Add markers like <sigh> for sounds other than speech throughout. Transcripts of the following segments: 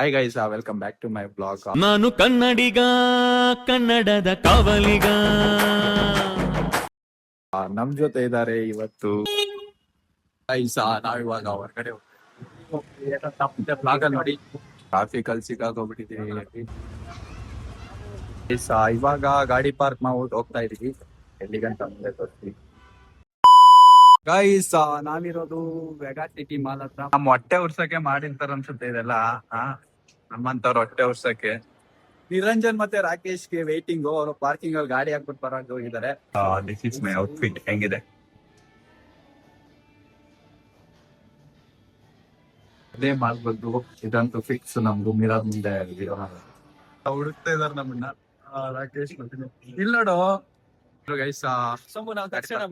Hi guys welcome back to my vlog ನಾನು ಕನ್ನಡಿಗ ಕನ್ನಡದ ಕಾವಲಿಗ. ನಮ್ ಜೊತೆ ಇದ್ದಾರೆ ಇವತ್ತು. ಗೈಸ್ ನಾವಿವಾಗ ಹೊರಗಡೆ ತಪ್ಪದೆ ಬ್ಲಾಗ್ ನೋಡಿ. ಟ್ರಾಫಿಕ್ ಅಲ್ಲಿ ಆ, ಇವಾಗ ಗಾಡಿ ಪಾರ್ಕ್ ಮಾಡ್ಬಿಟ್ಟು ಹೋಗ್ತಾ ಇದೀವಿ. ಎಲ್ಲಿಗಂತ ಮುಂದೆ ತೋರಿಸ್ತೀವಿ ಗೈಸ್ ನಾವಿರೋದು ವೆಗಾ ಸಿಟಿ ಮಾಲ್ ಹತ್ರ. ನಮ್ಮ ಹೊಟ್ಟೆ ಉರ್ಸಕ್ಕೆ ಮಾಡಿರ್ತಾರ ಅನ್ಸುತ್ತೆ ಇದೆಲ್ಲ. ನಮ್ಮಂತವ್ರ ಹೊಟ್ಟೆ ಉರ್ಸಕ್ಕೆ. ನಿರಂಜನ್ ಮತ್ತೆ ರಾಕೇಶ್ಗೆ ವೈಟಿಂಗ್ ಅವರು ಪಾರ್ಕಿಂಗ್ ಅಲ್ಲಿ ಗಾಡಿ ಹಾಕ್ಬಿಟ್ಟು ಬರೋದು ಹೋಗಿದ್ದಾರೆ. ದಿಸ್ ಇಸ್ ಮೈ ಔಟ್ಫಿಟ್ ಹೆಂಗಿದೆ? ಅದೇ ಮಾಡ್ಬೋದು. ಇದಂತೂ ಫಿಕ್ಸ್ ನಮ್ ಮಿರರ್ ಮುಂದೆ ಹುಡುಕ್ತಾ ಇದಾರೆ ನಮ್ಮನ್ನ. ಆ, ರಾಕೇಶ್ ಮತ್ತೆ ಇಲ್ಲ ನೋಡು. ಗೈಸ್ ಸೊಂಬು ನಾವು ತಕ್ಷಣ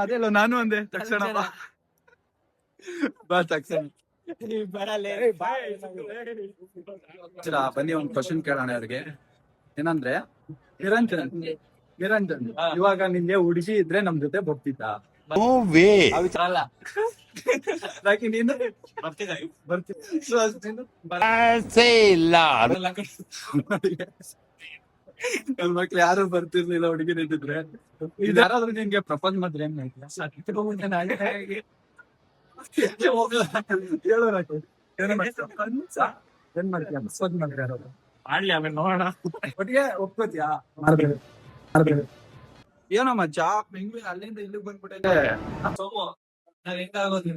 ಅದೇ ನಾನು ಅಂದೆ ತಕ್ಷಣ. ಬಾ. ತಕ್ಷಣ. ಬನ್ನಿ ಒಂದ್ ಕ್ವಶನ್ ಕೇಳೋಣ ಅವ್ರಿಗೆ ಏನಂದ್ರೆ ನಿರಂಜನ್ ನಿರಂಜನ್ ಇವಾಗ ನಿಂಗೆ ಹುಡುಗಿ ಇದ್ರೆ ನಮ್ ಜೊತೆ ಬರ್ತಿದ್ದ. ನೀನು? ನನ್ ಮಕ್ಳು ಯಾರು ಬರ್ತಿರ್ಲಿಲ್ಲ ಹುಡುಗಿ ನಿಂತಿದ್ರೆ ಯಾರಾದ್ರೂ ನಿನ್ಗೆ ಪ್ರಪೋಸ್ ಮಾಡಿದ್ರೆ ಏನ್ ಮಾಡ್ತೀಯ? <laughs> ಏನ್ ಮಾಡ್ತೀಯ? ಏನ್ ಮಾಡ್ತೀಯ? ಪ್ರಪೋಸ್ ಮಾಡಿದ್ರೆ ಯಾರಾದ್ರು? ಮಾಡ್ಲಿ ಆಮೇಲೆ ನೋಡೋಣ. ಒಟ್ಟಿಗೆ ಒಪ್ಕೋತಿಯಾ? ಮಾಡ್ಬೇಕು ಮಾಡ್ಬೇಕು ಏನೋ ಮಚ್ಚ ಬೆಂಗ್ಳೂರು ಅಲ್ಲಿಂದ ಇಲ್ಲಿಗೆ ಬಂದ್ಬಿಟ್ಟೆ ಸೋಮು ನಾವ್ ಹೆಂಗಾಗೋದು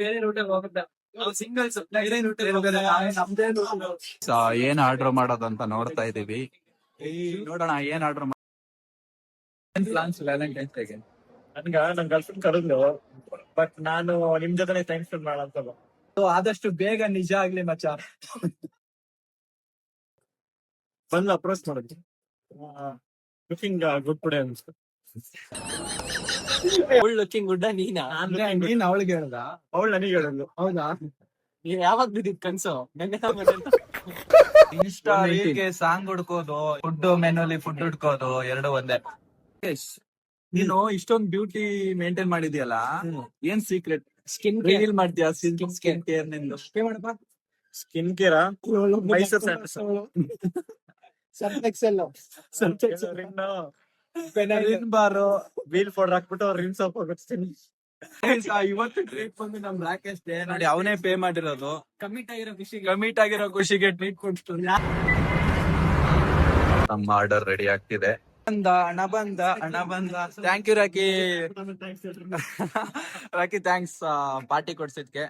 ಬೇರೆ ರೂಟಲ್ಲಿ ಹೋಗುತ್ತೆ ಸಿಂಗಲ್ಸ್ ಏನ್ ಆರ್ಡರ್ ಮಾಡೋದಂತ ನೋಡ್ತಾ ಇದೀವಿ. ನೋಡೋಣ ಏನ್ ಆರ್ಡರ್ ಪ್ಲಾನ್ಸ್ ವ್ಯಾಲೆಂಟೈನ್ಸ್ ಡೇಗೆ ನನ್ಗ ನನ್ ಗರ್ಲ್ಫ್ರೆಂಡ್ ಕರೆದ್ಲು. ಬಟ್ ನಾನು ನಿಮ್ ಜೊತೆ ಟೈಮ್ ಸ್ಪೆಂಡ್ ಮಾಡೋ ಸೊ ಆದಷ್ಟು ಬೇಗ ನಿಜ ಆಗ್ಲಿ ಮಚ್ಚ. ಬಂದು ಅಪ್ರೋಚ್ ಮಾಡಿದ್ವಿ ಲುಕಿಂಗ್ ಗುಡ್ ಟುಡೇ ಅನ್ಸ್ತು ಅವಳು ಲುಕಿಂಗ್ ಗುಡ್ಡ ನೀನಾ? ಅಂದ್ರೆ ನೀನ್ ಅವಳಿಗೆ ಹೇಳ್ದ? ಅವಳು ನನಗೆ ಹೇಳಿದ್ಲು ಹೌದಾ? ನೀನ್ ಯಾವಾಗ ಬಿದ್ದಿದ್ ಕನ್ಸು? ನೆನ್ನೆ ಇನ್ಸ್ಟಾ ಸಾಂಗ್ ಹುಡ್ಕೋದು ಫುಡ್ ಮೆನುಲಿ ಫುಡ್ ಹುಡ್ಕೋದು ಎರಡು ಒಂದೇ. ನೀನು ಇಷ್ಟೊಂದು ಬ್ಯೂಟಿ ಮೇಂಟೈನ್ ಮಾಡಿದ್ಯಲ್ಲ ಏನ್ ಸೀಕ್ರೆಟ್ ಸ್ಕಿನ್ ರೀಲ್ ಮಾಡ್ತೀಯಾ ಸ್ಕಿನ್ ಸ್ಕಿನ್ ಕೇರ್ ನಿಂದು? ಸ್ಕಿನ್ ಕೇರಾ ಮೈಸೂರ್ ರಿನ್ ಬಾರು ವೀಲ್ ಫೋಡ್ ಹಾಕ್ಬಿಟ್ಟು ರಿನ್ಸ್ ಆಫ್ ಹೋಗಿಸ್ತೀನಿ ಇವತ್ತು ಟ್ರೀಟ್ ಬಂದು ನಮ್ ರಾಕೇಶ್ ಡೇ ನೋಡಿ ಅವನೇ ಪೇ ಮಾಡಿರೋದು. ಕಮಿಟ್ ಆಗಿರೋ ಖುಷಿ ಕಮಿಟ್ ಆಗಿರೋ ಖುಷಿಗೆ ಟ್ರೀಟ್ ಕೊಡ್ತು ನಮ್ಮ ಆರ್ಡರ್ ರೆಡಿ ಆಗ್ತಿದೆ. ಬಂದ ಹಣ ಬಂದ ಹಣ ಬಂದ thank you Rocky <laughs> Rocky thanks party ಕೊಡ್ಸಿದ್ಕೆ.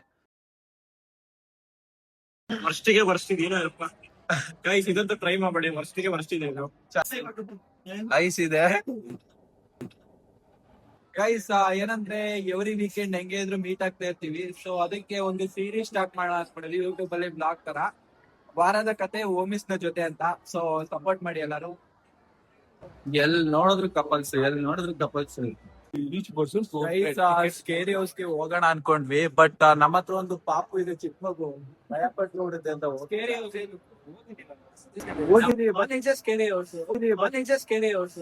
ವರ್ಷಿಗೆ ವರ್ಷಿದ್ ಏನೋ ಇರಪ್ಪ ಗೈಸ್ ಇದಂತೂ ಟ್ರೈ ಮಾಡಬೇಡಿ ವರ್ಷಿಗೆ ವರ್ಷಿದೆ ಇದು. ಐಸ್ ಇದೆ. ಗೈಸ್ ಏನಂದ್ರೆ ಎವ್ರಿ ವೀಕೆಂಡ್ ಹೆಂಗೆ ಇದ್ರು ಮೀಟ್ ಆಗ್ತಾ ಇರ್ತೀವಿ. ಸೊ ಅದಕ್ಕೆ ಒಂದು ಸೀರೀಸ್ ಸ್ಟಾರ್ಟ್ ಮಾಡೋಣ ಅನ್ಕೊಂಡಿದ್ವಿ ಯೂಟ್ಯೂಬ್ ಅಲ್ಲಿ ಬ್ಲಾಗ್ ತರ. ವಾರದ ಕತೆ ಓಮಿಸ್ನ ಜೊತೆ ಅಂತ. ಸೊ ಸಪೋರ್ಟ್ ಮಾಡಿ ಎಲ್ಲರೂ. ಎಲ್ ನೋಡಿದ್ರು ಕಪಲ್ಸ್ ಎಲ್ ನೋಡಿದ್ರು ಕಪಲ್ಸ್ ಸ್ಕೇರಿ ಹೌಸ್ಗೆ ಹೋಗೋಣ ಅನ್ಕೊಂಡ್ವಿ ಬಟ್ ನಮ್ಮ ಹತ್ರ ಒಂದು ಪಾಪು ಇದೆ ಚಿಕ್ಕ ಮಗು. ಭಯ ಪಟ್ಟು ನೋಡುತ್ತೆ ಅಂತ ಸ್ಕೇರಿ ಹೋಗಿದೀವಿ, ಸ್ಕೇರಿ ಹೌಸ್ ಸ್ಕೇರಿ ಹೌಸ್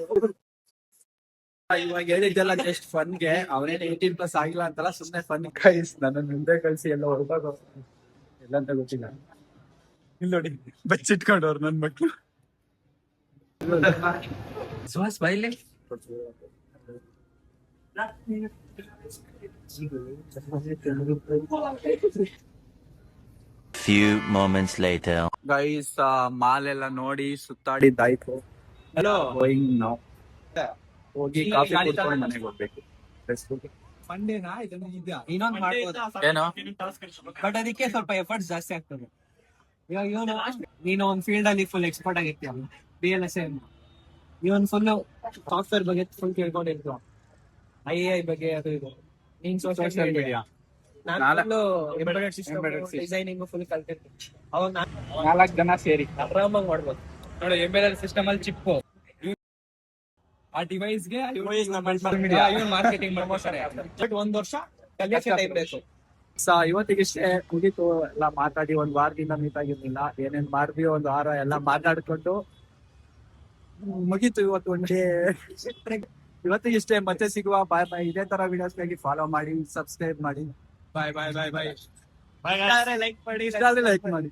ಇವಾಗ ಹೇಳಿದ್ದೆಲ್ಲ ಜಸ್ಟ್ ಫನ್ಗೆ ಅವನೇನ್ ಏಯ್ಟೀನ್ ಪ್ಲಸ್ ಆಗಿಲ್ಲ ಅಂತಲ್ಲ ಸುಮ್ನೆ ಫನ್ ಕೈಸ್ ನನ್ನ ಮುಂದೆ ಕಳ್ಸಿ ಎಲ್ಲ ಹೊರಟಾಗ ಎಲ್ಲ ಅಂತ ಗೊತ್ತಿಲ್ಲ. ಇಲ್ಲಿ ನೋಡಿ ಬಚ್ಚಿಟ್ಕೊಂಡವ್ರು ನನ್ ಮಕ್ಳು. ಸುಹಾಸ್ ಬೈಲಿ Few moments later. Guys mall ಎಲ್ಲ ನೋಡಿ ಸುತ್ತಾಡಿದ್ದಾಯ್ತು ಹಲೋ ಗೋಯಿಂಗ್ ನಾವು ಹೋಗಿ ಕಾಫಿ ಕುಡ್ಕೊಂಡು ಮನೆಗೆ ಹೋಗ್ಬೇಕು. ಫಂಡೇನಾ ಇದನ್ನ ಇದೆಯಾ? ಇನ್ನೊಂದು ಮಾಡ್ಬೋದು. ಏನು? ಬಟ್ ಅದಕ್ಕೆ ಸ್ವಲ್ಪ ಎಫರ್ಟ್ ಜಾಸ್ತಿ ಆಗ್ತದೆ. ಇವನು ನೀನು ಒಂದ್ ಫೀಲ್ಡ್ ಅಲ್ಲಿ ಫುಲ್ ಎಕ್ಸ್ಪರ್ಟ್ ಆಗಿರ್ತೀಯ ಬಿ ಎಲ್ ಎಸ್ ಎನ್ ಇವನ್ ಫುಲ್ ಸಾಫ್ಟ್ವೇರ್ ಬಗ್ಗೆ ಫುಲ್ ಕೇಳ್ಕೊಂಡಿರ್ತೀವ ಐ ಐ ಬಗ್ಗೆ ಅದು ಇದು. ನೀನ್ ಸೋಶಿಯಲ್ ಮೀಡಿಯಾ ನಾನು ಎಂಬೆಡೆಡ್ ಸಿಸ್ಟಮ್ ಡಿಸೈನಿಂಗ್ ಫುಲ್ ಕಲ್ತಿರ್ತೀನಿ ಅವಾಗ ನಾಲ್ಕು ಜನ ಸೇರಿ. ಆರಾಮಾಗಿ ಮಾಡ್ಬೋದು. ನೋಡಿ ಎಂಬೆಡೆಡ್ ಸಿಸ್ಟಮ್ ಅಲ್ಲಿ ಚಿಪ್ ಆ ಡಿವೈಸ್ಗೆ ಮಾರ್ಕೆಟಿಂಗ್ ಪ್ರಮೋಷನ್ ಬಟ್ ಒಂದ್ ವರ್ಷ ಕಲಿಯಕ್ಕೆ ಟೈಮ್ ಬೇಕು. ಸ ಇವತ್ತಿಗಿಷ್ಟೇ ಮುಗೀತು. ಎಲ್ಲ ಮಾತಾಡಿ ಒಂದ್ ವಾರದಿಂದ ಮೀಟ್ ಆಗಿರ್ಲಿಲ್ಲ. ಏನೇನ್ ಮಾಡಿದ್ವಿ ಒಂದ್ ವಾರ ಎಲ್ಲ ಮಾತಾಡ್ಕೊಂಡು ಮುಗೀತು ಇವತ್ತು ಒಂದೇ ಇವತ್ತು ಇವತ್ತಿಗಿಷ್ಟೇ ಮತ್ತೆ ಸಿಗುವ ಬಾಯ್ ಬಾಯ್ ಇದೇ ತರ ವಿಡಿಯೋಸ್ಗಾಗಿ ಫಾಲೋ ಮಾಡಿ ಸಬ್ಸ್ಕ್ರೈಬ್ ಮಾಡಿ. ಬಾಯ್ ಬಾಯ್ ಬಾಯ್ ಬಾಯ್ ಲೈಕ್ ಮಾಡಿ ಲೈಕ್ ಮಾಡಿ.